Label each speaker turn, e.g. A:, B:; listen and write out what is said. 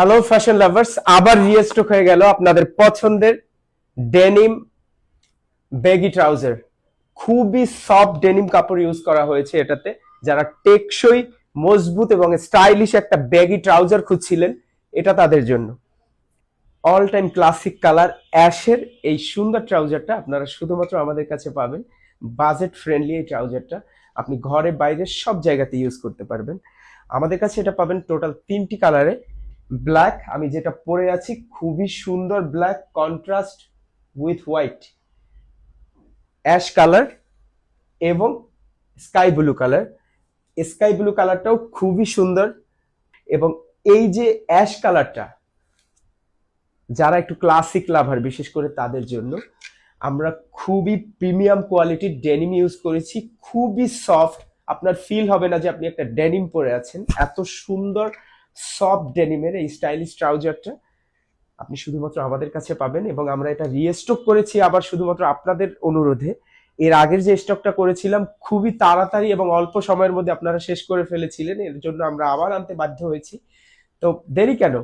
A: Hello fashion lovers আবার restock হয়ে গেল আপনাদের পছন্দের ডেনিম বেগি ট্রাউজার খুবই সফট ডেনিম কাপড় ইউজ করা হয়েছে এটাতে। যারা টেকসই, মজবুত এবং স্টাইলিশ একটা ব্যাগি ট্রাউজার খুঁজছিলেন, এটা তাদের জন্য। অল টাইম ক্লাসিক কালার অ্যাশের এই সুন্দর ট্রাউজারটা আপনারা শুধুমাত্র আমাদের কাছে পাবেন। বাজেট ফ্রেন্ডলি এই ট্রাউজারটা আপনি ঘরে, বাইরে সব জায়গাতে ইউজ করতে পারবেন। আমাদের কাছে এটা পাবেন টোটাল তিনটি কালারে ব্ল্যাক আমি যেটা পরে আছি খুবই সুন্দর black contrast with white ash colour এবং sky blue colour sky blue কালারটাও খুবই সুন্দর এবং এই যে অ্যাশ কালারটা যারা একটু ক্লাসিক লাভার বিশেষ করে তাদের জন্য, আমরা খুবই প্রিমিয়াম কোয়ালিটির ডেনিম ইউজ করেছি। খুবই সফট আপনার ফিল হবে না যে আপনি একটা ডেনিম পরে আছেন। এত সুন্দর সফট ডেনিমের এই স্টাইলিশ ট্রাউজারটা আপনি শুধুমাত্র আমাদের কাছে পাবেন এবং আমরা এটা রিস্টক করেছি আবার শুধুমাত্র আপনাদের অনুরোধে। এর আগের যে স্টকটা করেছিলাম, খুবই তাড়াতাড়ি এবং অল্প সময়ের মধ্যে আপনারা শেষ করে ফেলেছিলেন। এর জন্য আমরা আবার আনতে বাধ্য হয়েছি। তো দেরি কেন?